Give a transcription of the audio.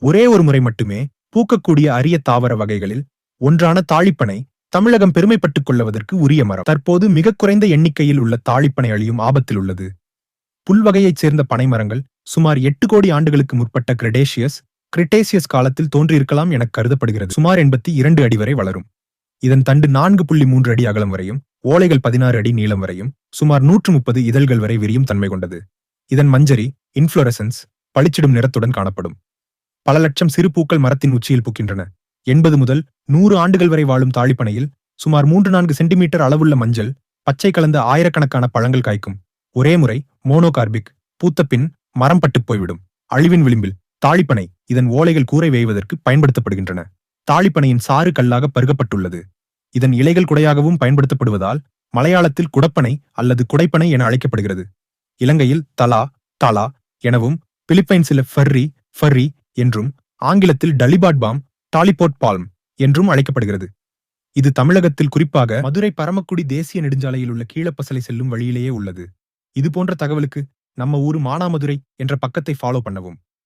ஒரே ஒரு முறை மட்டுமே பூக்கக்கூடிய அரிய தாவர வகைகளில் ஒன்றான தாழிப்பனை தமிழகம் பெருமைப்பட்டுக் கொள்வதற்கு உரிய மரம். தற்போது மிக குறைந்த எண்ணிக்கையில் உள்ள தாழிப்பனை அழியும் ஆபத்தில் உள்ளது. புல்வகையைச் சேர்ந்த பனைமரங்கள் சுமார் எட்டு கோடி ஆண்டுகளுக்கு முற்பட்ட கிரெடேஷியஸ் கிரிட்டேசியஸ் காலத்தில் தோன்றியிருக்கலாம் என கருதப்படுகிறது. சுமார் எண்பத்தி இரண்டு அடி வரை வளரும். இதன் தண்டு நான்கு புள்ளி மூன்று அடி அகலம் வரையும் ஓலைகள் பதினாறு அடி நீளம் வரையும் சுமார் நூற்று முப்பது இதழ்கள் வரை விரியும் தன்மை கொண்டது. இதன் மஞ்சரி இன்ஃப்ளோரசன்ஸ் பளிச்சிடும் நிறத்துடன் காணப்படும். பல லட்சம் சிறு பூக்கள் மரத்தின் உச்சியில் பூக்கின்றன. எண்பது முதல் நூறு ஆண்டுகள் வரை வாழும் தாழிப்பனையில் சுமார் மூன்று நான்கு சென்டிமீட்டர் அளவுள்ள மஞ்சள் பச்சை கலந்த ஆயிரக்கணக்கான பழங்கள் காய்க்கும். ஒரே முறை மோனோகார்பிக் பூத்த பின் மரம் பட்டுப் போய்விடும். அழிவின் விளிம்பில் தாழிப்பனை இதன் ஓலைகள் கூரை வேய்வதற்கு பயன்படுத்தப்படுகின்றன. தாழிப்பனையின் சாறு கல்லாக பருகப்பட்டுள்ளது. இதன் இலைகள் குடையாகவும் பயன்படுத்தப்படுவதால் மலையாளத்தில் குடப்பனை அல்லது குடைப்பனை என அழைக்கப்படுகிறது. இலங்கையில் தலா தலா எனவும் பிலிப்பைன்ஸில் ஃபர்ரி ஃபர்ரி என்றும் ஆங்கிலத்தில் டலிபாட் பாம் டாலிபோட் பால்ம் என்றும் அழைக்கப்படுகிறது. இது தமிழகத்தில் குறிப்பாக மதுரை பரமக்குடி தேசிய நெடுஞ்சாலையில் உள்ள கீழப்பசலை செல்லும் வழியிலேயே உள்ளது. இது போன்ற தகவலுக்கு நம்ம ஊரு மானாமதுரை என்ற பக்கத்தை ஃபாலோ பண்ணவும்.